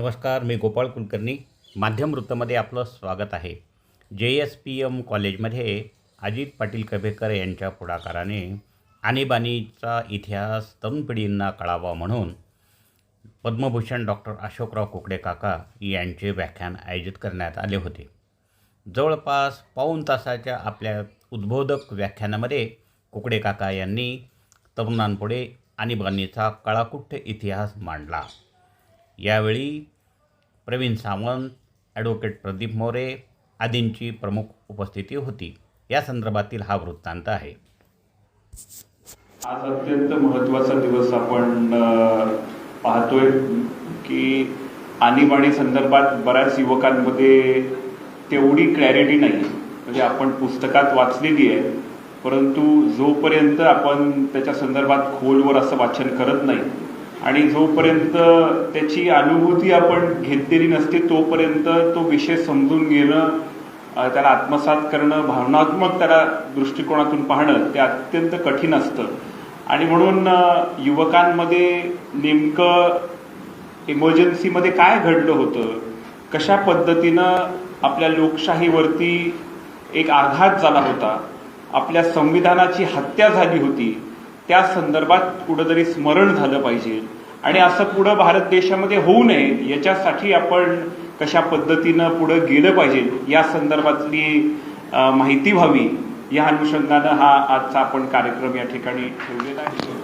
नमस्कार मी गोपाळ कुलकर्णी. माध्यम वृत्तमध्ये आपलं स्वागत आहे. जे एस पी एम कॉलेजमध्ये अजित पाटील कभेकर यांच्या पुढाकाराने आणीबाणीचा इतिहास तरुण पिढींना कळावा म्हणून पद्मभूषण डॉक्टर अशोकराव कुकडे काका यांचे व्याख्यान आयोजित करण्यात आले होते. जवळपास पाऊण तासाच्या आपल्या उद्बोधक व्याख्यानामध्ये कुकडे काका यांनी तरुणांपुढे आणीबाणीचा कळाकुट्ट इतिहास मांडला. यावेळी प्रवीण सावंत ॲडव्होकेट प्रदीप मोरे आदींची प्रमुख उपस्थिती होती. या संदर्भातील हा वृत्तांत आहे. आज अत्यंत महत्त्वाचा दिवस आपण पाहतोय की आणीबाणी संदर्भात बऱ्याच युवकांमध्ये तेवढी क्लॅरिटी नाही म्हणजे आपण पुस्तकात वाचलेली आहे परंतु जोपर्यंत आपण त्याच्या संदर्भात खोलवर असं वाचन करत नाही आणि जोपर्यंत त्याची अनुभूती आपण घेतलेली नसते तोपर्यंत तो विषय समजून घेणं त्याला आत्मसात करणं भावनात्मक त्याला दृष्टिकोनातून पाहणं ते अत्यंत कठीण असतं. आणि म्हणून युवकांमध्ये नेमकं इमर्जन्सीमध्ये काय घडलं होतं? कशा पद्धतीनं आपल्या लोकशाहीवरती एक आघात झाला होता? आपल्या संविधानाची हत्या झाली होती? त्या संदर्भात कुठंतरी स्मरण झालं पाहिजे. आणि असं पुढं भारत देशामध्ये होऊ नये याच्यासाठी आपण कशा पद्धतीनं पुढं गेलं पाहिजे या संदर्भातली माहिती व्हावी या अनुषंगानं हा आजचा आपण कार्यक्रम या ठिकाणी ठेवलेला आहे.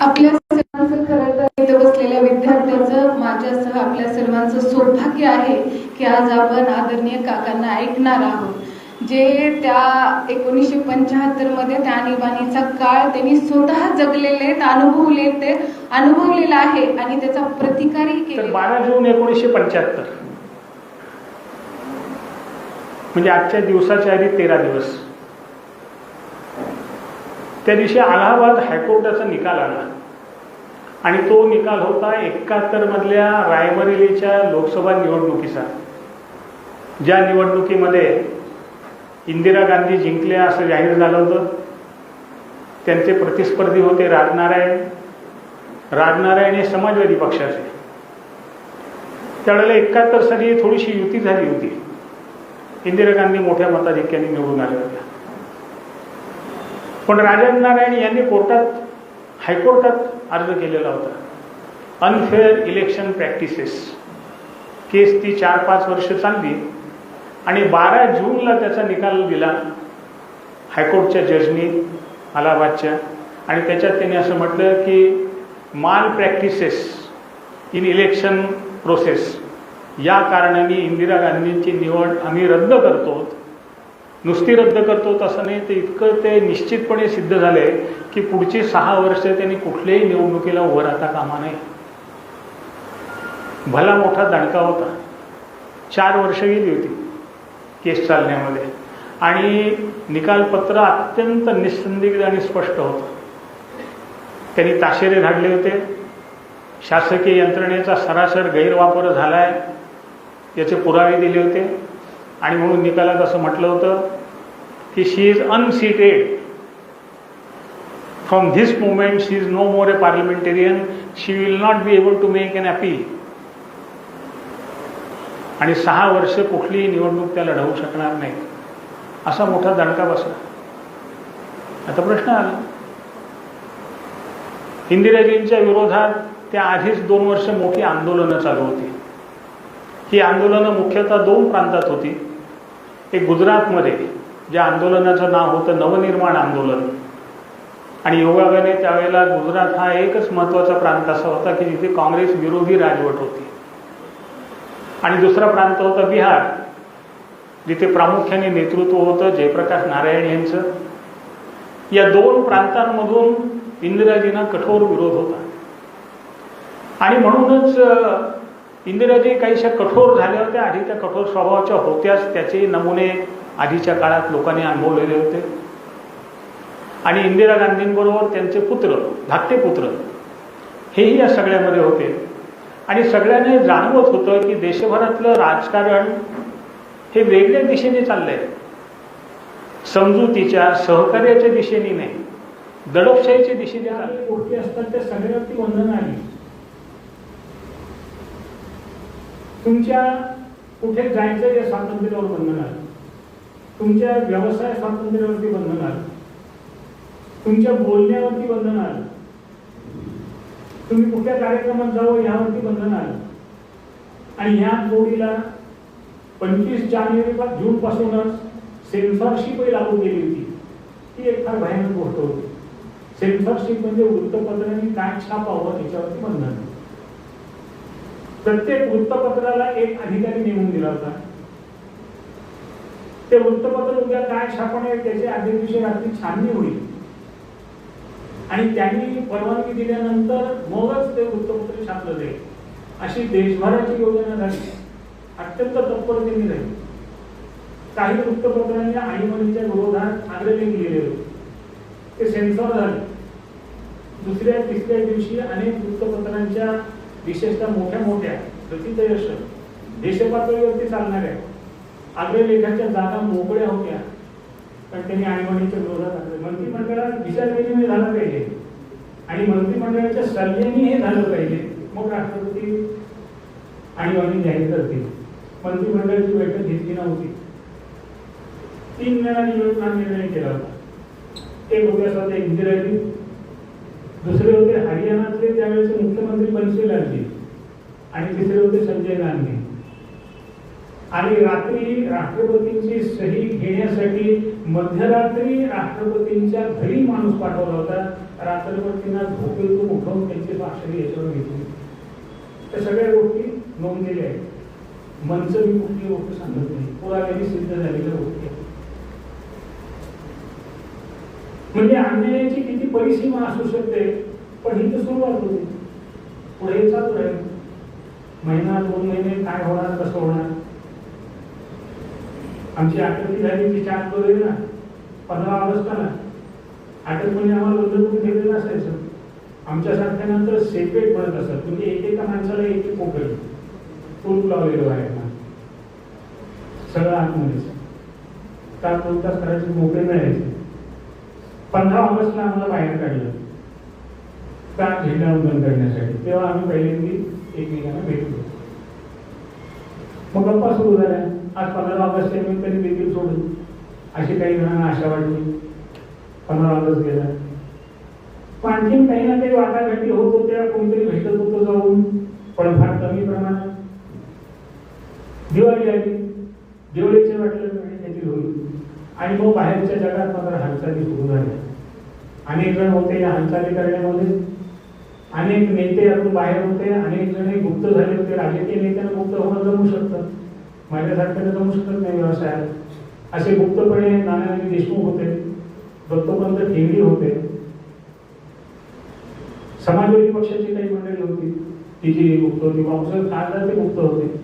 आपल्या सर्वांचं खरं तर इथं बसलेल्या विद्यार्थ्यांचं माझ्यासह आपल्या सर्वांचं सौभाग्य आहे की आज आपण आदरणीय काकांना ऐकणार आहोत. जे त्या एकोणीसशे पंच्याहत्तरमध्ये त्या आणीबाणीचा काळ त्यांनी स्वतः जगलेले अनुभवले ते अनुभवलेला आहे आणि त्याचा प्रतिकारही केला बारा जून एकोणीसशे पंच्याहत्तर. म्हणजे आजच्या दिवसाच्या आधी तेरा दिवस. त्या दिवशी अलाहाबाद हायकोर्टाचा निकाल आला. आणि तो निकाल होता एकाहत्तर मधल्या रायबरेलीच्या लोकसभा निवडणुकीचा. ज्या निवडणुकीमध्ये इंदिरा गांधी जिंकल्या असं जाहीर झालं होतं. त्यांचे प्रतिस्पर्धी होते राजनारायण. राजनारायण हे समाजवादी पक्षाचे. त्यावेळेला एकाहत्तर साली थोडीशी युती झाली होती. इंदिरा गांधी मोठ्या मताधिक्याने निवडून आल्या होत्या. पण राजनारायण यांनी कोर्टात हायकोर्टात अर्ज केलेला होता. अनफेअर इलेक्शन प्रॅक्टिसेस केस ती चार पाच वर्ष चालली. आणि बारा जूनला त्याचा निकाल दिला. हायकोर्टच्या जजनी अलाहाबादच्या. आणि त्याच्यात त्यांनी असं म्हटलं की माल प्रॅक्टिसेस इन इलेक्शन प्रोसेस या कारणाने इंदिरा गांधींची निवड आम्ही रद्द करतो. नुसती रद्द करतो तसं नाही ते इतकं ते निश्चितपणे सिद्ध झाले की पुढची सहा वर्ष त्यांनी कुठल्याही निवडणुकीला उभं राहता कामा नये. भला मोठा दणका होता. चार वर्ष गेली होती. केस चालण्यामध्ये. आणि निकालपत्र अत्यंत निसंदिग्ध आणि स्पष्ट होतं. त्यांनी ताशेरे धाडले होते. शासकीय यंत्रणेचा सरासर गैरवापर झाला आहे याचे पुरावे दिले होते. आणि म्हणून निकालात असं म्हटलं होतं की she is unseated from this moment she is no more a parliamentarian she will not be able to make an appeal आणि सहा वर्ष कुठलीही निवडणूक त्या लढवू शकणार नाही. असा मोठा दणका बसला. आता प्रश्न आला. इंदिराजींच्या विरोधात त्या आधीच दोन वर्ष मोठी आंदोलनं चालू होती. ही आंदोलनं मुख्यतः दोन प्रांतात होती. एक गुजरातमध्ये ज्या आंदोलनाचं नाव होतं नवनिर्माण आंदोलन. आणि योगाव्याने त्यावेळेला गुजरात हा एकच महत्त्वाचा प्रांत असा होता की जिथे काँग्रेस विरोधी राजवट होती. आणि दुसरा प्रांत होता बिहार जिथे प्रामुख्याने नेतृत्व होतं जयप्रकाश नारायण यांचं. या दोन प्रांतांमधून इंदिराजींना कठोर विरोध होता. आणि म्हणूनच इंदिराजी काहीशा कठोर झाल्या होत्या. आधी त्या कठोर स्वभावाच्या होत्याच. त्याचे नमुने आधीच्या काळात लोकांनी अनुभवलेले होते. आणि इंदिरा गांधींबरोबर त्यांचे पुत्र धाकटे पुत्र हेही या सगळ्यामध्ये होते. आणि सगळ्यांनी जाणवत होतं की देशभरातलं राजकारण हे वेगळ्या दिशेने चाललंय. समजुतीच्या सहकार्याच्या दिशेने नाही दडपशाहीच्या दिशेने गोष्टी असतात त्या सगळ्यावरती बंधनं आली तुमच्या कुठे जायचं या स्वातंत्र्यावर बंधन आलं तुमच्या व्यवसाय स्वातंत्र्यावरती बंधन आलं तुमच्या बोलण्यावरती बंधन आलं तुम्ही कुठल्या कार्यक्रमात जावं यावरती बंधन आलं. आणि या जोडीला पंचवीस जानेवारी पा- जून पासूनच सेन्सॉरशिप लागू केली होती. ती एक फार भयानक गोष्ट होती. सेन्सॉरशिप म्हणजे वृत्तपत्रांनी काय छापावं याच्यावरती बंधन. प्रत्येक वृत्तपत्राला एक अधिकारी नेमून दिला होता. ते वृत्तपत्र उद्या काय छापणे त्याचे आधी दिवशी रात्री छाननी होईल. आणि त्यांनी परवानगी दिल्यानंतर मगच ते वृत्तपत्र छापलं जाईल. अशी देशभराची योजना झाली. अत्यंत तत्परतेने झाली. काही वृत्तपत्रांनी आणीबाणीच्या विरोधात आग्रही लिहिले होते. ते सेन्सॉर झाले. दुसऱ्या तिसऱ्या दिवशी अनेक वृत्तपत्रांच्या विशेषतः मोठ्या मोठ्या प्रसिद्ध यश देशपातळीवरती चालणाऱ्या आग्रलेखाच्या जागा मोकळ्या होत्या. पण त्यांनी आईवडीच्या विरोधात आग्रह मंत्रिमंडळात विचारविनिमय झाला पाहिजे. आणि मंत्रिमंडळाच्या सल्ल्याने हे झालं पाहिजे. मग राष्ट्रपती आणीबाणी जाहीर करतील. मंत्रिमंडळाची बैठक घेतली नव्हती. तीन जणांनी मिळून निर्णय केला होता. एक होते स्वतः इंदिराजी दुसरे होते हरियाणाचे त्यावेळेचे मुख्यमंत्री बनशीलालजी आणि तिसरे होते संजय गांधी. आणि रात्री राष्ट्रपतींची सही घेण्यासाठी मध्यरात्री राष्ट्रपतींच्या घरी माणूस पाठवला होता. रात्रपतींना झोपेतून उठवून त्यांची स्वाक्षरी याच्यावर घेतली. त्या सगळ्या गोष्टी नोंदलेल्या आहेत. मंच मी कुठली गोष्ट सांगत नाही. पुराव्याने सिद्ध झालेल्या गोष्टी आहेत. म्हणजे अन्यायाची किती परिसीमा असू शकते पण ही तर सुरुवात होती. पुढे चालू राहील. महिना दोन महिने काय होणार कसं होणार? आमची आठवणी झाली ती चार वगैरे ना पंधरा ऑगस्टला आठवणी आम्हाला उद्योग ठेवलेलं असायचं आमच्यासारख्या नंतर सेपरेट बनत असत म्हणजे एकेका माणसाला एक एक पोकळी फुल लावलेलं आहे. सगळं आतमध्येच तास दोन तास करायचे मोकळे मिळायचे पंधरा ऑगस्टला आम्हाला बाहेर काढलं. का झेंडावंदन करण्यासाठी? तेव्हा आम्ही पहिल्यांदी एकमेकांना भेटलो. मग गप्पा सुरू झाल्या. आज पंधरा ऑगस्ट निमित्ताने देखील सोडून अशी काही जणांना आशा वाटली. पंधरा ऑगस्ट गेला. पण आणखीन काही ना काही वाटाघाटी होत होत्या कोणतरी भेटत होतं जाऊन पण फार कमी प्रमाणात. दिवाळी आली. दिवाळीचे वाटलं काहीतरी होईल आणि मग बाहेरच्या जगात मात्र हालचाली सुरू झाल्या. अनेक जण होते या हालचाली करण्यामध्ये. अनेक नेते आपण बाहेर होते. अनेक जण गुप्त झाले होते. राजकीय नेत्यांना गुप्त होणं जमू शकतं. माझ्यासारख्याने जमू शकत नाही हो, व्यवसायात असे गुप्तपणे नानाजी देशमुख होते दत्तोपंत ठेंगडी होते. समाजवादी पक्षाची काही मंडळी होती तिची गुप्त होती काँग्रेस खासदार ते गुप्त होते.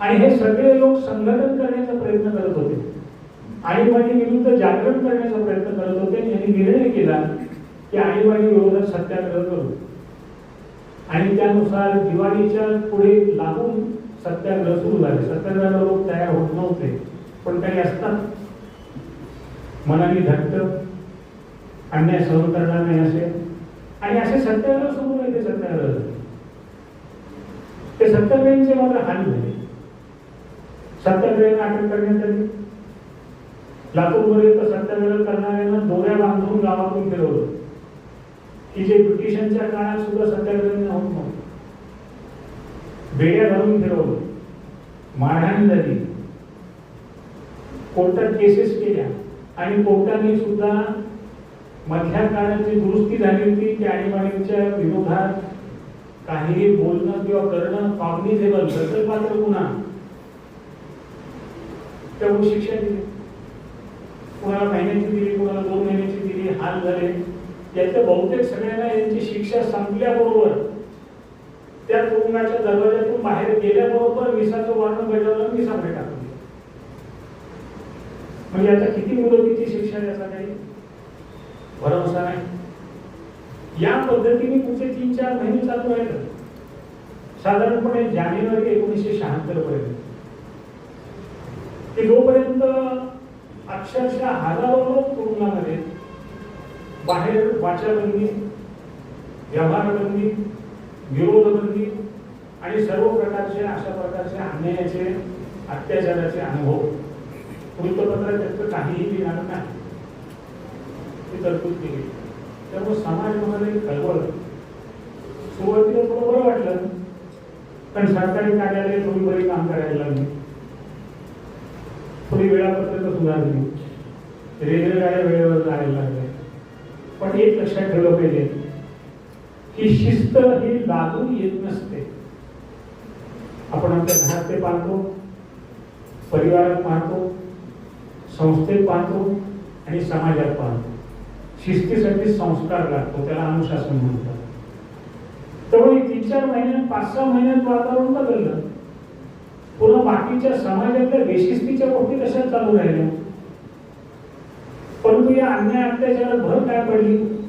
आणि हे सगळे लोक संघटन करण्याचा प्रयत्न करत होते. आणीबाणी विरुद्ध जागरण करण्याचा प्रयत्न करत होते आणि यांनी निर्णय केला की आणीबाणी विरोधात सत्याग्रह करू. आणि त्यानुसार दिवाळीच्या पुढे लागून सत्याग्रह सुरू झाले. सत्याग्रहाला लोक तयार होत नव्हते पण काही असतात. मनाने धट्ट अन्याय सहन करणार नाही असे. आणि असे सत्याग्रह सुरू नाही ते सत्याग्रह. ते सत्याग्रहींचे मला हानी झाले. सत्याग्रहींना अटक करण्यात आली लातूरपर्यंत सत्याग्रह करणाऱ्यांना दोऱ्या बांधून गावातून फिरवलं. की जे ब्रिटिशांच्या काळात सुद्धा सत्याग्रह होत नव्हतं. बेड्या घालून फिरवलं मारहाण झाली कोर्टात केसेस केल्या. आणि कोर्टाने सुद्धा मधल्या काळात जी दुरुस्ती झाली होती की आणीबाणीच्या विरोधात काही बोलणं किंवा करणं कॉग्निझेबल पात्र गुन्हा त्यामुळे शिक्षा दिली. कुणाला महिन्याची दिली कुणाला दोन महिन्याची दिली हाल झाले. याचं बहुतेक सगळ्यांना यांची शिक्षा संपल्याबरोबर त्या तुरुंगाच्या दरवाज्यातून बाहेर गेल्याबरोबर विसाचं वर्ण बजावलं विसा भेटा म्हणजे आता किती मुदतीची शिक्षा याचा काही? भरोसा नाही. या पद्धतीने पुढचे तीन चार महिने चालू आहेत. साधारणपणे जानेवारी एकोणीसशे शहात्तर पर्यंत. ते जोपर्यंत अक्षरशः हजारो लोक तुरुंगामध्ये बाहेर वाचाबंदी व्यवहारबंदी विरोधबंदी आणि सर्व प्रकारचे अशा प्रकारचे अन्यायाचे अत्याचाराचे अनुभव वृत्तपत्रात त्याचं काहीही लिहिणार नाही. ती तरतूद केली. त्यामुळे समाजामध्ये कळवळ सुरुवातीला थोडं बरं वाटलं पण सरकारी कार्यालय थोडी बरी काम करायला लागली. थोडी वेळापत्रक सुधारली. रेल्वे गाड्या वेळेवर जायला लागल्या. पण एक लक्षात ठेवलं पाहिजे की शिस्त ही लागून येत नसते. आपण आपल्या घरात ते पाहतो परिवारात पाहतो संस्थेत पाहतो आणि समाजात पाहतो शिस्तीसाठी संस्कार लागतो त्याला अनुशासन म्हणतात. त्यामुळे तीन चार महिन्यात पाच सहा महिन्यात वातावरण बदललं. पुन्हा बाकीच्या समाजातल्या बेशिस्तीच्या गोष्टी कशा चालू राहिल्या? परंतु या अन्याय अत्याचारात भर काय पडली?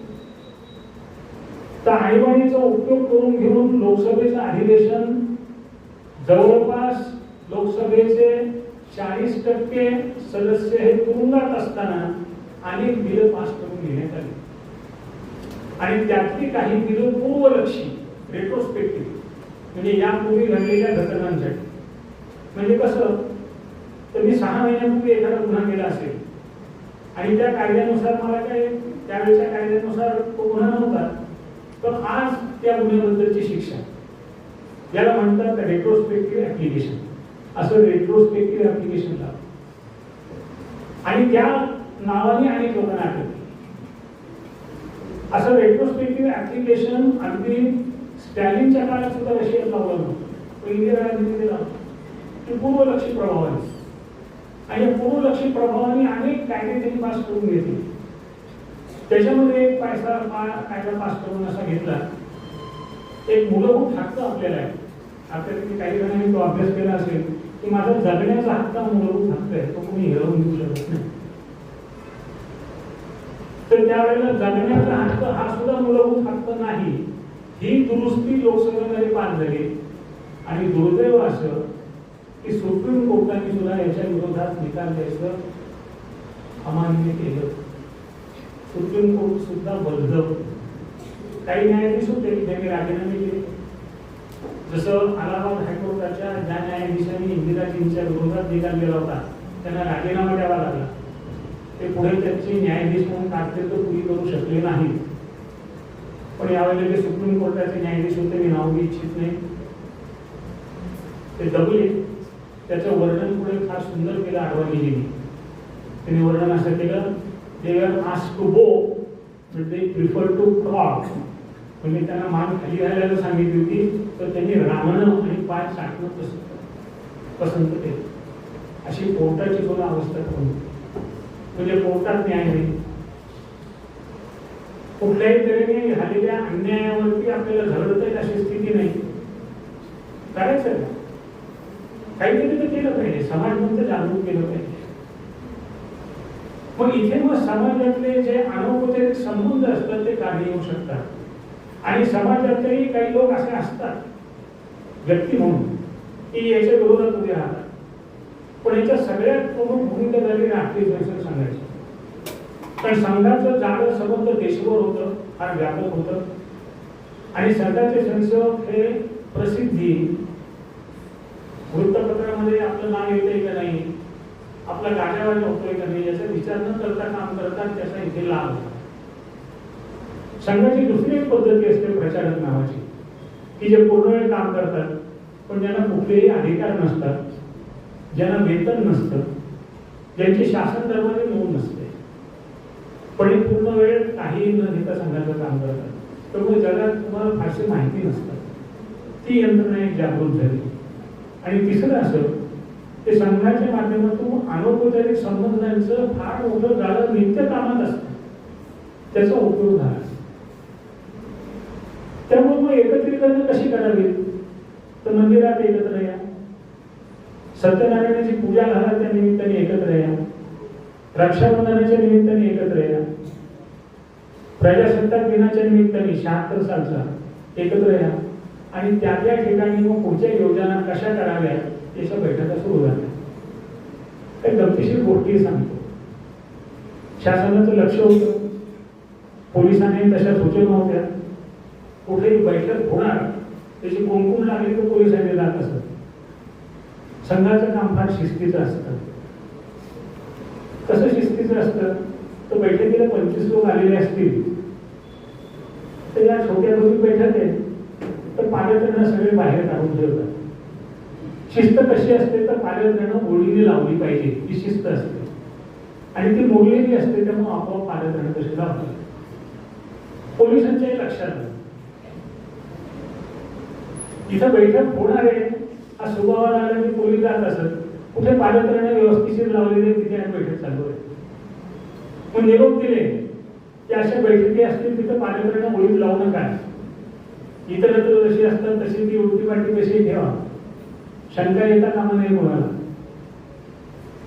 तर आणीबाणीचा उपयोग करून घेऊन लोकसभेचं अधिवेशन जवळपास लोकसभेचे चाळीस टक्के सदस्य हे तुरुंगात असताना अनेक बिल पास करून घेण्यात आली. आणि त्यातली काही बिलं पूर्वलक्षी रेट्रोस्पेक्टिव्ह म्हणजे यापूर्वी घडलेल्या घटनांसाठी म्हणजे कसं? तर मी सहा महिन्यापूर्वी एखादा गुन्हा केला असेल. आणि त्या कायद्यानुसार मला काय त्यावेळेच्या कायद्यानुसार तो गुन्हा नव्हता. पण आज त्या गुन्ह्याबद्दलची शिक्षा. याला म्हणतात रेट्रोस्पेक्टिव्ह ऍप्लिकेशन असं रेट्रोस्पेक्टिव्ह ऍप्लिकेशन लावलं आणि त्या नावाने अनेक लोकांना अटक असं रेट्रोस्पेक्टिव्ह ऍप्लिकेशन अगदी स्टॅलिनच्या काळात सुद्धा रशियात लावलं नव्हतं. पण इंदिरा गांधीने लावलं ते पूर्वलक्षी प्रभावाने. आणि या पूर्वलक्षी प्रभावाने अनेक कायदे त्यांनी पास करून घेतले. त्याच्यामध्ये एक पैसा कायदा पास करून असा घेतला. एक मूलभूत हक्क आपल्याला आहे. आपल्यापैकी काही जणांनी तो अभ्यास केला असेल की माझा जगण्याचा हक्क मूलभूत हक्क आहे तो कोणी हिरवून देऊ शकत नाही. तर त्यावेळेला जगण्याचा हक्क हा सुद्धा मूलभूत हक्क नाही. ही दुरुस्ती लोकसभेमध्ये पास झाली. आणि दुर्दैव असं की सुप्रीम कोर्टाने सुद्धा याच्या विरोधात निकाल द्यायचं अमान्य केलं. सुप्रीम कोर्ट सुद्धा बलदव काही न्यायाधीश होते की त्यांनी राजीनामे केले जसं अलाहाबाद हायकोर्टाच्या ज्या न्यायाधीशांनी इंदिराजींच्या विरोधात निकाल दिला होता त्यांना राजीनामा द्यावा लागला. ते पुढे त्यांची न्यायाधीश म्हणून कारकीर्द पुरी करू शकले नाही पण यावेळेला जे सुप्रीम कोर्टाचे न्यायाधीश होते मी नाव घेऊ इच्छित नाही. ते दबले. त्याचं वर्णन पुढे फार सुंदर केलं आडवाणीजींनी. त्यांनी वर्णन असं केलं they are asked to go but prefer to crop म्हणजे त्यांना मान खाली घालायला सांगितली होती तर त्यांनी रामणं आणि पाय साठणं पसंत पसंत केलं. अशी पोटाची सुद्धा अवस्था करून. म्हणजे पोटात न्याय नाही. कुठल्याही तऱ्हेने झालेल्या अन्यायावरती आपल्याला झगडता येईल अशी स्थिती नाही. करायचं का काहीतरी तर केलं पाहिजे. समाज म्हणून तर जागरूक केलं पाहिजे. मग इथे मग समाजातले जे अनौपचारिक संबंध असतात ते काढले येऊ शकतात. आणि समाजातलेही काही लोक असे असतात व्यक्ती म्हणून की याच्या विरोधात उभे राहतात. पण याच्या सगळ्यात प्रमुख भूमिका झाली राष्ट्रीय संसद सांगायची. कारण संघाचं जाळं संबंध देशभर होतं फार व्यापक होतं. आणि संघाचे संसद हे प्रसिद्धी. वृत्तपत्रामध्ये आपलं नाव येते का? आपला गाण्यावर होतोय का नाही याचा विचार न करता काम करतात त्याचा इथे लाभ होतो. संघाची दुसरी एक पद्धती असते प्रचारक नावाची की जे पूर्ण वेळ काम करतात पण ज्यांना कुठलेही अधिकार नसतात ज्यांना वेतन नसतं ज्यांची शासन दरबारी नोंद नसते. पण हे पूर्ण वेळ काही न घेता संघाचं काम करतात. त्यामुळे जगात तुम्हाला फारशी माहिती नसतात. ती यंत्रणा एक जागृत झाली. आणि तिसरं असं ते संघाच्या माध्यमातून अनौपचारिक संबंधांचं फार मोठं जाळं नित्य कामात असतं. त्याचा उपयोग झाला त्यामुळे मग एकत्रीकरण कशी करावी? तर मंदिरात एकत्र या. सत्यनारायणाची पूजा घाला त्या निमित्ताने एकत्र या. रक्षाबंधनाच्या निमित्ताने एकत्र या. प्रजासत्ताक दिनाच्या निमित्ताने शहात्तर सालचा एकत्र या. आणि त्या त्या ठिकाणी मग पुढच्या योजना कशा कराव्या त्याच्या बैठका सुरू झाल्या. काही गमतीशीर गोष्टी सांगतो. शासनाचं लक्ष होतं. पोलिसांनी तशा सूचना होत्या. कुठेही बैठक होणार त्याची कोण कोण लागली तर पोलिसांनी जात असत. संघाचं काम फार शिस्तीचं असतं. कसं शिस्तीचं असतं? तर बैठकीला पंचवीस लोक आलेले असतील. तर या छोट्या दोन बैठक आहे. तर पालकांना सगळे बाहेर काढून ठेवतात. शिस्त कशी असते तर पालकांना ओळीने लावली पाहिजे ही शिस्त असते. आणि ती मोडलेली असते त्यामुळे आपोआप पालकांना कशी लावतात. पोलिसांच्याही लक्षात आलं इथं बैठक होणार आहे. हा स्वभावाला आला की पोलीस जात असत. कुठे पालकांना व्यवस्थिशीर लावलेले तिथे आणि बैठक चालू आहे. मग निरोप दिले. की अशा बैठकी असतील तिथं पालकांना ओळीत लावू नका. इतर जशी असतात तशी ती उलटी पाठी कशी ठेवा. शंका येता कामा नये कोणाला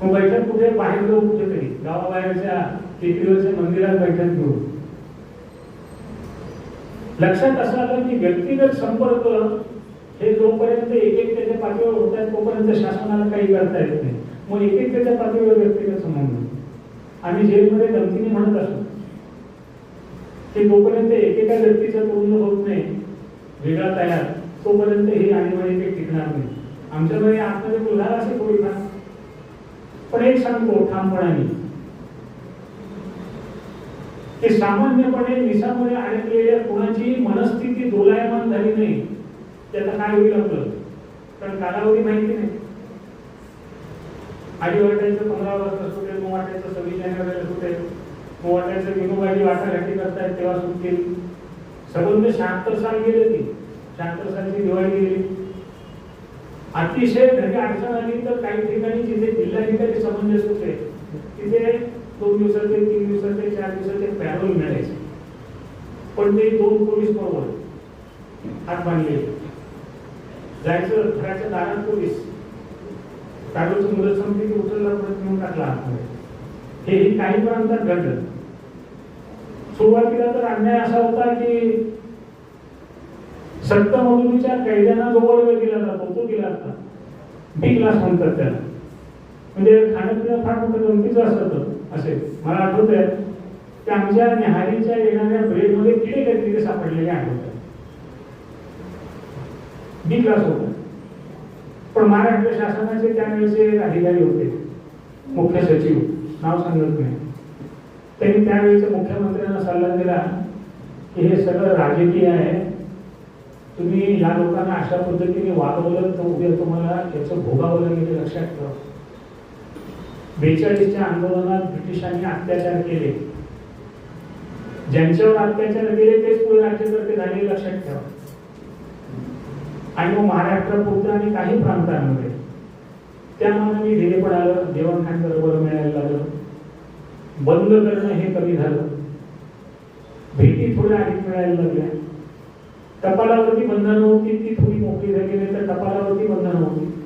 मग बैठक कुठे? बाहेर जाऊ कुठेतरी. गावाबाहेरच्या टेकडीवरच्या मंदिरात बैठक घेऊ. लक्षात असं आलं की व्यक्तिगत संपर्क हे जोपर्यंत एक एक त्याच्या पातळीवर होत आहेत तोपर्यंत शासनाला काही करता येत नाही. मग एक एक त्याच्या पातळीवर व्यक्तिगत संबंध. आम्ही जेलमध्ये गमतीने म्हणत असतो. की तोपर्यंत एकेका व्यक्तीचं तोंड होत नाही वेगळा तयार तोपर्यंत हे आणीबाणी काही टिकणार नाही. आमच्याकडे आतमध्ये असे कोणी ना पण एक सांगतो ठामपणाने ते सामान्यपणे निसामध्ये अडकलेल्या कोणाची मनस्थिती दोलायमान झाली नाही त्याचा काय होईल आपलं? कारण कालावधी माहिती नाही. आधी वाटायचं पंधरा वर्ष सुटेल मग वाटायचं सव्वीस जानेवारीला सुटेल मग वाटायचं विनोबाजी वाटाघाटी करतायत तेव्हा सुटतील. सबंध म्हणजे शहात्तर साल गेले ती शहात्तर सालची दिवाळी गेली. अतिशय घरी अडचण आली तर काही ठिकाणी जिथे जिल्हाधिकारी समंजस होते तिथे दोन दिवसाचे तीन दिवसाचे चार दिवसाचे पॅरोल मिळायचे. पण ते दोन पोलीस बरोबर हात बांधले. जायचं घराच्या दारात पोलीस. पॅरोलची मुदत संपली की उचलला परत घेऊन टाकला आतमध्ये. हेही काही प्रांतात घडलं. सुरुवातीला तर अन्याय असा होता की सक्तमजुरीच्या कैद्यांना जो वर्ग दिला जातो तो दिला जातो बी क्लास म्हणतात त्याला. म्हणजे खाण्यापिण्या फार मोठं गमतीचं असत असे. मला आठवत आहे की आमच्या येणाऱ्या ब्रेडमध्ये किडे काहीतरी सापडलेले आठवतात बी क्लास होता. पण महाराष्ट्र शासनाचे त्यावेळेचे अधिकारी होते. मुख्य सचिव. नाव सांगत नाही. त्यांनी त्यावेळेच्या मुख्यमंत्र्यांना सल्ला दिला की हे सगळं राजकीय आहे. तुम्ही या लोकांना अशा पद्धतीने वागवलं तर उद्या तुम्हाला याचं भोगावं लागेल लक्षात ठेवा. बेचाळीसच्या आंदोलनात ब्रिटिशांनी अत्याचार केले. ज्यांच्यावर अत्याचार केले तेच पुढे राज्यकर्ते झाले लक्षात ठेवा. आणि मग महाराष्ट्रापुरतं आणि काही प्रांतांमध्ये. त्यामुळे मी ढिले आलं देवणखान बरोबर मिळायला लागलं. बंद करणं हे कमी झालं. भेटी थोड्या अधिक मिळायला लागल्या. टपालावरती बंधनं होती ती थोडी मोकळी झाली नाही तर टपालावरती बंधनं होती.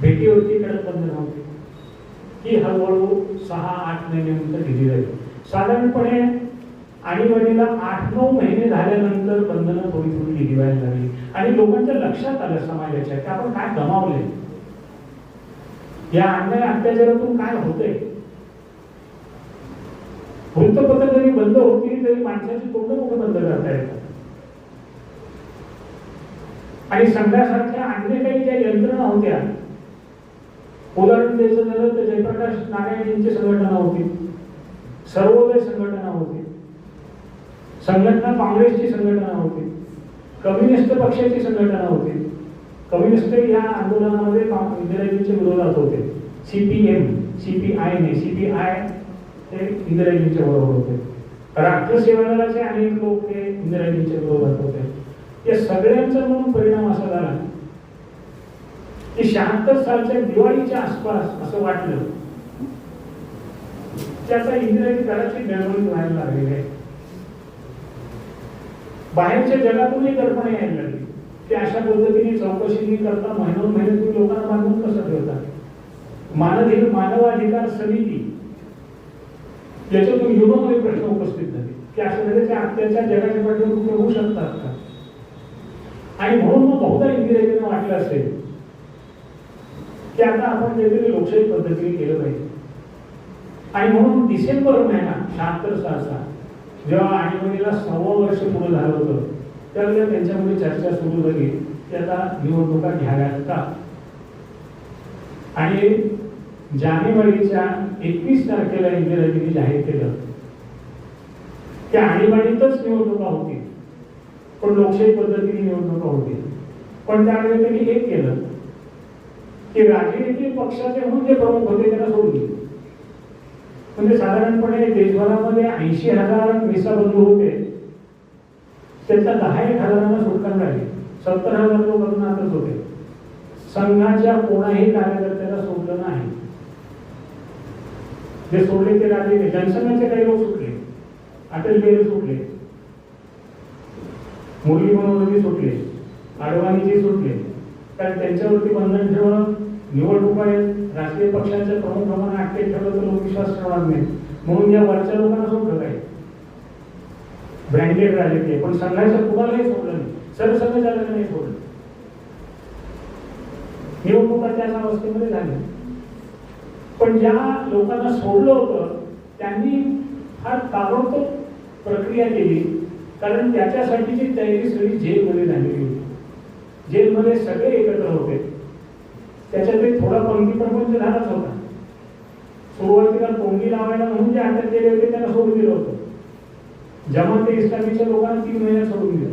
भेटीवरती कडक बंधनं होती. ही हळूहळू सहा आठ महिन्यानंतर दिली जाईल. साधारणपणे आणीबाणीला आठ नऊ महिने झाल्यानंतर बंधनं थोडी थोडी दिली व्हायला लागली. आणि लोकांच्या लक्षात आलं समाजाच्या की आपण काय गमावले या अन्याय अत्याचारातून काय होतंय? वृत्तपत्र जरी बंद होती तरी माणसाची तोंड कुठं बंद करता येतात. आणि संघासारख्या अन्य काही ज्या यंत्रणा होत्या. उदाहरण द्यायचं झालं तर जयप्रकाश नारायण यांची संघटना होती. सर्वोदय संघटना होती. संघटना काँग्रेसची संघटना होती. कम्युनिस्ट पक्षाची संघटना होती. कम्युनिस्ट या आंदोलनामध्ये काँ- इंदिराजींच्या विरोधात होते. सीपीएम सीपीआय ने सीपीआय हे इंदिराजींच्या बरोबर होते. राष्ट्र सेवा दलाचे अनेक लोक हे इंदिराजींच्या विरोधात होते. या सगळ्यांचा म्हणून परिणाम असा झाला. की शहात्तर सालच्या दिवाळीच्या आसपास असं वाटलं. त्याचा इंदिराजी घराची निर्मिती व्हायला लागलेली आहे. बाहेरच्या जगातूनही कल्पना यायला लागली. की अशा पद्धतीने चौकशी करता महिनोन महिने तुम्ही लोकांना बांधून कसं ठेवता? मानव मानवाधिकार समिती. याच्यातून युनोमध्ये प्रश्न उपस्थित झाले. की अशा तऱ्हेचे अत्याचार जगाच्या पाठीवर होऊ शकतात का? आणि म्हणून मग बहुधा इंदिराजींना वाटलं असेल की आता आपण काहीतरी लोकशाही पद्धतीने केलं पाहिजे. आणि म्हणून डिसेंबर महिना शहात्तर सालचा जेव्हा आणीबाणीला सव्वा वर्ष पुढे झालं होतं त्यावेळेला त्यांच्यामध्ये चर्चा सुरू झाली की आता निवडणुका घ्याव्यात का आणि जानेवारीच्या एकवीस तारखेला इंदिराजींनी जाहीर केलं. की आणीबाणीतच निवडणुका होती. पण लोकशाही पद्धतीने निवडणुका होती पण त्यावेळी त्यांनी हे केलं की राजकीय पक्षाचे म्हणून जे प्रमुख होते त्यांना सोडले म्हणजे साधारणपणे देशभरामध्ये ऐंशी हजार मिसा बंधू होते. त्यांचा दहा एक हजारांना सुटका झाली. सत्तर हजार लोक अजून होते. संघाच्या कोणाही कार्यकर्त्याला सोडलं नाही. जे सोडले ते राजे जनसंघाचे काही लोक सुटले अटल बिहारी सुटले मुरली मनोहरजी सुटले. आडवाणीजी सुटले. कारण त्यांच्यावरती बंधन ठेवणं निवडणुका आहे राजकीय पक्षांच्या प्रमुख प्रमाणात अटकेत ठेवलं तर लोक विश्वास ठेवणार नाही. म्हणून या वरच्या लोकांना सोडलं काही ब्रँडेड राजकीय. पण संघाच्या कुणालाही सोडलं नाही. सरसंघ चालकांना नाही सोडलं. निवडणुका त्याच अवस्थेमध्ये झाल्या पण ज्या लोकांना सोडलं होतं त्यांनी फार ताबडतोब प्रक्रिया केली. कारण त्याच्यासाठीची तयारी सगळी जेलमध्ये झालेली होती. जेलमध्ये सगळे एकत्र होते. त्याच्यात एक थोडा पंक्ती प्रपंच झालाच होता. सुरुवातीला पोंगी लावायला म्हणून जे अटक केले होते त्यांना सोडून दिलं होतं. जमात इस्लामीच्या लोकांना तीन महिन्यात सोडून दिलं.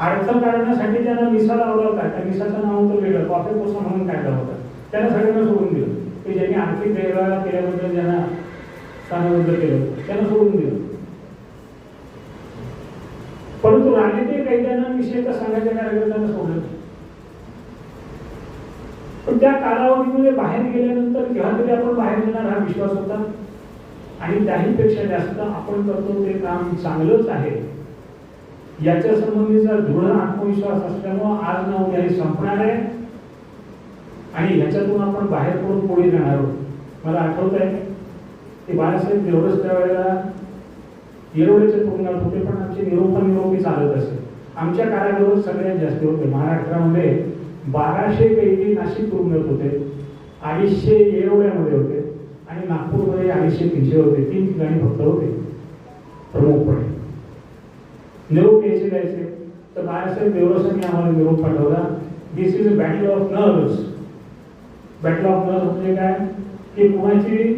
अर्थ काढण्यासाठी त्यांना मिसा लावला होता. त्या मिसाचं नाव होतं वेगळं. कॉफी कोसा म्हणून काढला होता. त्यांना सगळ्यांना सोडून दिलं. की ज्यांनी आर्थिक गैरव्यवहार केल्याबद्दल ज्यांना स्थानबद्ध केलं त्यांना सोडून दिलं. परंतु राजकीय कैद्यांना विषय संघाच्या कार्यकर्त्यांना सोडलं पण त्या कालावधीमध्ये बाहेर गेल्यानंतर केव्हा तरी आपण बाहेर येणार हा विश्वास होता. आणि त्याहीपेक्षा जास्त आपण करतो ते काम चांगलंच आहे. याच्या संबंधीचा दृढ आत्मविश्वास असल्यामुळं आज ना उद्या हे संपणार आहे. आणि ह्याच्यातून आपण बाहेर पडून पुढे जाणार आहोत. मला आठवत आहे की बाळासाहेब देवरस त्या वेळेला येरवड्याचे तुरुंगात होते पण आमचे निरोपण निरोपी चालत असे. आमच्या कारागृहात सगळ्यात जास्त होते. महाराष्ट्रामध्ये बाराशे कैदी नाशिक तुरुंगात होते. अडीचशे येरवड्यामध्ये होते. आणि नागपूरमध्ये अडीचशे तीनशे होते. तीन ठिकाणी फक्त होते. प्रमुखपणे. निरोप यायचे द्यायचे तर बाळासाहेब देवरसांनी आम्हाला निरोप पाठवला. This is a battle of nerves battle of nerves म्हणजे काय? की कुणाची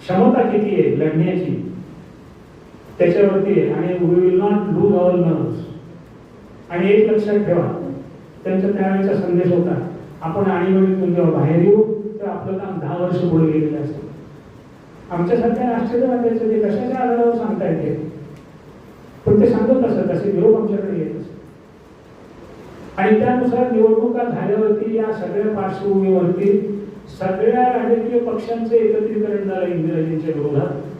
क्षमता किती आहे? लढण्याची. त्याच्यावरती आणि we will not lose our nerves आणि एक लक्षात ठेवा त्यांचा त्यावेळेचा संदेश होता आपण आणीबाणीतून जेव्हा बाहेर येऊ तर आपलं काम दहा वर्ष पुढे गेलेलं असतं. आमच्यासारख्या आश्चर्य वाटायचं ते कशाच्या आधारावर सांगता येते? पण ते सांगत असत असे निरोप आमच्याकडे येत असत. आणि त्यानुसार निवडणुका झाल्यावरती या सगळ्या पार्श्वभूमीवरती सगळ्या राजकीय पक्षांचं एकत्रीकरण झालं इंदिराजींच्या विरोधात.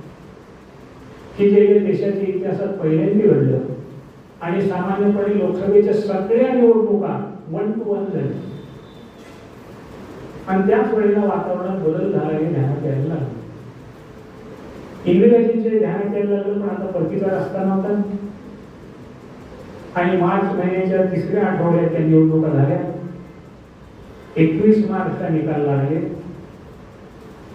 की जे देशाच्या इतिहासात पहिल्यांदा घडलं आणि सामान्यपणे लोकसभेच्या सगळ्या निवडणुका वन टू वन झाल्या. आणि त्याच वेळेला वातावरणात बदल झाला हे ध्यानात यायला लागलं. इंग्रजीचे ध्यानात यायला लागलं पण आता प्रतिकार असताना नव्हता आणि मार्च महिन्याच्या तिसऱ्या आठवड्यात त्या निवडणुका झाल्या. एकवीस मार्चचा निकाल लागले.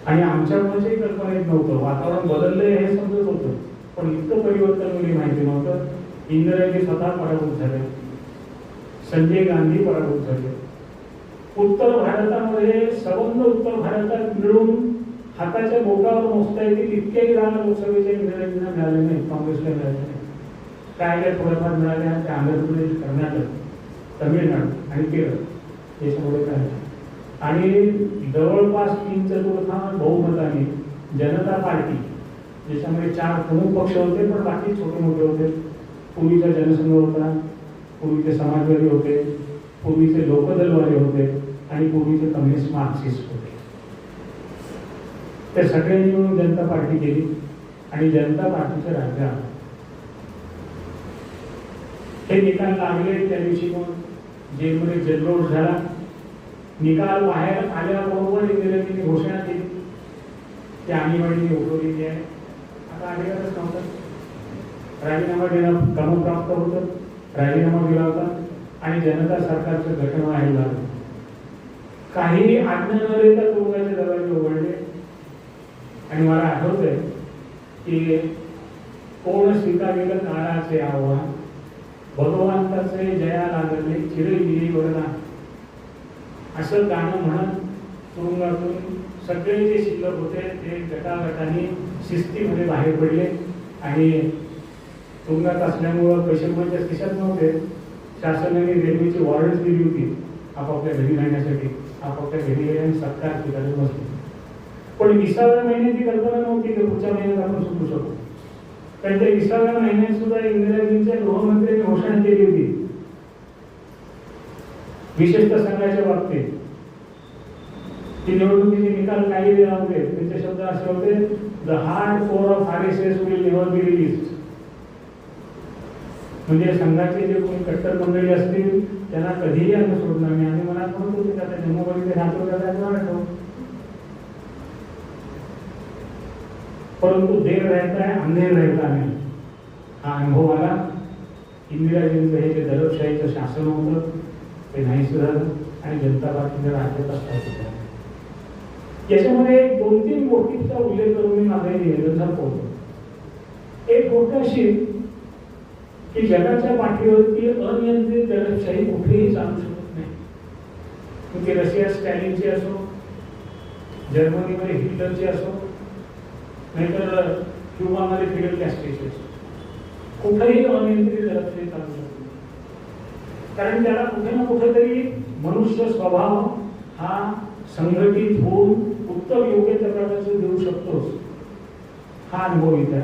आणि आमच्या कोणाच्याही कल्पनेत नव्हतं. वातावरण बदललंय हे समजत होतं. पण इतकं परिवर्तन म्हणजे माहिती नव्हतं. इंदिराजी स्वतः पराभूत झाले. संजय गांधी पराभूत झाले. उत्तर भारतामध्ये सबंध उत्तर भारतात मिळून हाताच्या बोटावर मोजता येतील इतक्याही जागा लोकसभेच्या इंदिराजींना मिळाले नाही काँग्रेसला मिळाले नाही. काय काय थोडंफार मिळाल्या त्या आंध्र प्रदेश कर्नाटक तमिळनाडू आणि केरळ. याच्यामुळे काय आणि जवळपास तीन चतुर्थांश बहुमताने जनता पार्टी ज्याच्यामध्ये चार प्रमुख पक्ष होते पण बाकी छोटे मोठे होते. पूर्वीचा जनसंघ होता पूर्वीचे समाजवादी होते पूर्वीचे लोकदलवाले होते आणि पूर्वीचे कम्युनिस्ट मार्क्सिस्ट होते. ते सगळ्यांनी मिळून जनता पार्टी केली आणि जनता पार्टीचं राज्य हे निकाल लागले त्या दिवशी मग जेलमध्ये जल्लोष झाला. निकाल बाहेर आल्याबरोबर इंदिराजींनी घोषणा केली की आणीबाणी उठवलेली आहे आता अधिकारच नव्हता. राजीनामा देणं क्रमप्राप्त होतं. राजीनामा दिला होता. आणि जनता सरकारचं गठन व्हायला काही आज्ञा न देता तुरुंगाचे दरवाजे उघडले. आणि मला आठवतंय की कोण स्वीकारेल काळाचे आव्हान भगवंताचे जया लागले चिरंजीवी वरला. असं गाणं म्हणत तुरुंगातून सगळे जे शिल्लक होते ते गटागटाने शिस्तीमध्ये बाहेर पडले आणि तुरुंगात असल्यामुळं पैसे कोणाच्या खिशात नव्हते. शासनाने रेल्वेची वॉर्डच दिली होती आपापल्या घरी जाण्यासाठी आपापल्या घरी गेल्याने सत्कार स्वीकारत बसले. पण विसाव्या महिन्यात ती कल्पना नव्हती की पुढच्या महिन्यात आपण सुटू शकतो कारण त्या विसाव्या महिन्यात सुद्धा इंदिराजींच्या गृहमंत्र्यांनी घोषणा केली होती. विशेषतः संघाच्या बाबतीत. की निवडणुकीचे निकाल काही वेळा होते त्यांचे शब्द असे होते the hard core of R S S will never be release म्हणजे संघाचे जे कोणी कट्टर मंडळी असतील त्यांना कधीही आम्ही सोडणार नाही. आणि मला म्हणत होते का त्या जम्मूमध्ये राहतो त्याचा आठव परंतु देर रहता है अंधेर रहता नाही हा अनुभव आला. इंदिराजींचं हे जे दलपशाहीचं शासन होतं ते नाही सुधारलं. आणि जनता पार्टीचं राज्यात असतात याच्यामध्ये दोन तीन गोष्टीचा उल्लेख करून मी माझं हे निवेदन एक गोष्ट अशी की जगाच्या पाठीवरती अनियंत्रित दलपशाही कुठेही चालू शकत नाही. ती रशिया स्टॅलिनची असो जर्मनीमध्ये हिटलरची असो नाहीतर क्युबामध्ये फिडल कॅस्ट्रीची असो. कुठेही अनियंत्रित दलपशाही चालू शकत नाही. कारण त्याला कुठे ना कुठेतरी मनुष्य स्वभाव हा संघटित होऊन उत्तम योग्य प्रकारचं देऊ शकतोच हा अनुभव इथे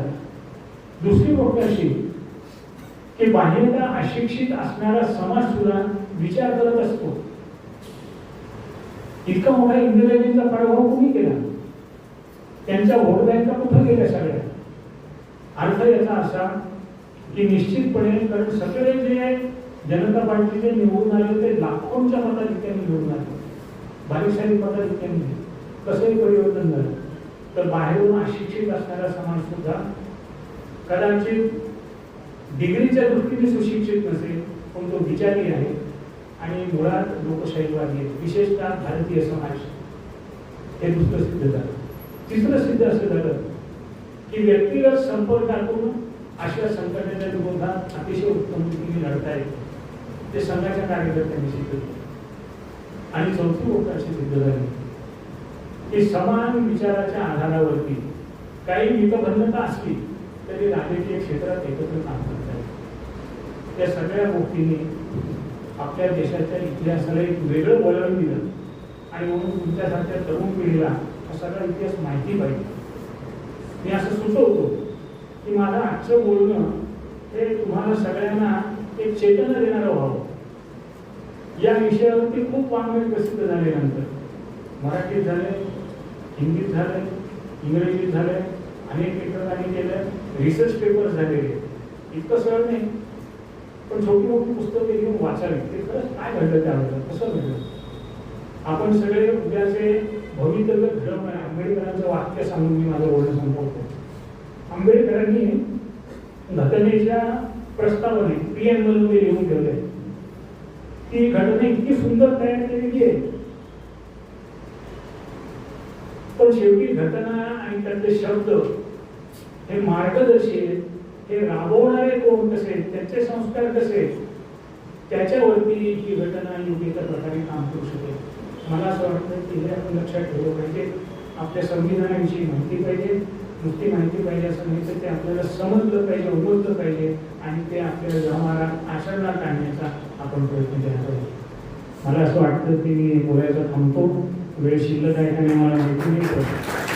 दुसरी गोष्ट अशी की बाह्यता अशिक्षित असणारा समाज सुद्धा विचार करत असतो. इतका मोठा इंदिराजींचा पराभव कोणी केला? त्यांच्या व्होट बँका कुठं गेल्या सगळ्या? अर्थ याचा असा की निश्चितपणे कारण सगळे जे जनता पार्टीचे निवडून आले ते लाखोंच्या मताधिक्याने निवडून आले. बारीकसारी मताधिक्याने त्यांनी कसंही परिवर्तन झालं तर बाहेरून अशिक्षित असणारा समाज सुद्धा कदाचित डिग्रीच्या दृष्टीने सुशिक्षित नसेल पण तो विचारी आहे आणि मुळात लोकशाहीवादी आहे. विशेषतः भारतीय समाज. हे दुसरं सिद्ध झालं. तिसरं सिद्ध असं झालं की व्यक्तिगत संपर्कातून अशा संघटनेच्या विरोधात अतिशय उत्तम रीतीने लढता येते. ते संघाच्या कार्यकर्त्यांनी सिद्ध केलं. आणि चौथी गोष्ट अशी सिद्ध झाली की समान विचाराच्या आधारावरती काही मितभन्नता असली तरी राजकीय क्षेत्रात एकत्र काम करता त्या सगळ्या गोष्टींनी आपल्या देशाच्या इतिहासाला एक वेगळं वळण दिलं आणि म्हणून तुमच्यासारख्या तरुण पिढीला हा सगळा इतिहास माहिती पाहिजे. मी असं सुचवतो की माझं आजचं बोलणं हे तुम्हाला सगळ्यांना एक चेतना देणारं व्हावं. या विषयावरती खूप वाङ्मय प्रसिद्ध झाले नंतर मराठीत झाले हिंदीत झाले इंग्रजीत झाले अनेक लेखकांनी केलं रिसर्च पेपर झालेले इतकं सरळ नाही. पण छोटी मोठी पुस्तके घेऊन वाचावी. ते खरंच काय घडलं त्याबद्दल? कसं घडलं? आपण सगळे उद्याचे भवितव्य घडवणार. आंबेडकरांचं वाक्य सांगून मी माझं बोलणं संपवतो. आंबेडकरांनी घटनेच्या प्रस्तावने पीएममध्ये लिहून ठेवले ती घटना इतकी सुंदर तयार केलेली आहे. पण शेवटी घटना आणि त्यातले शब्द हे मार्गदर्शी आहेत. हे राबवणारे कोण कसे त्यांचे संस्कार कसे त्याच्यावरती ही घटना योग्य त्या प्रकारे काम करू शकेल. मला असं वाटतं की हे आपण लक्षात ठेवलं पाहिजे. आपल्या संविधानाविषयी माहिती पाहिजे. नुसती माहिती पाहिजे असं नाही तर ते आपल्याला समजलं पाहिजे उमजलं पाहिजे आणि ते आपल्या व्यवहारात आचरणात आणण्याचा आपण प्रयत्न केला पाहिजे. मला असं वाटतं की मी बोलायचं थांबतो. वेळ शिल्लक आहे का नाही मला माहिती नाही.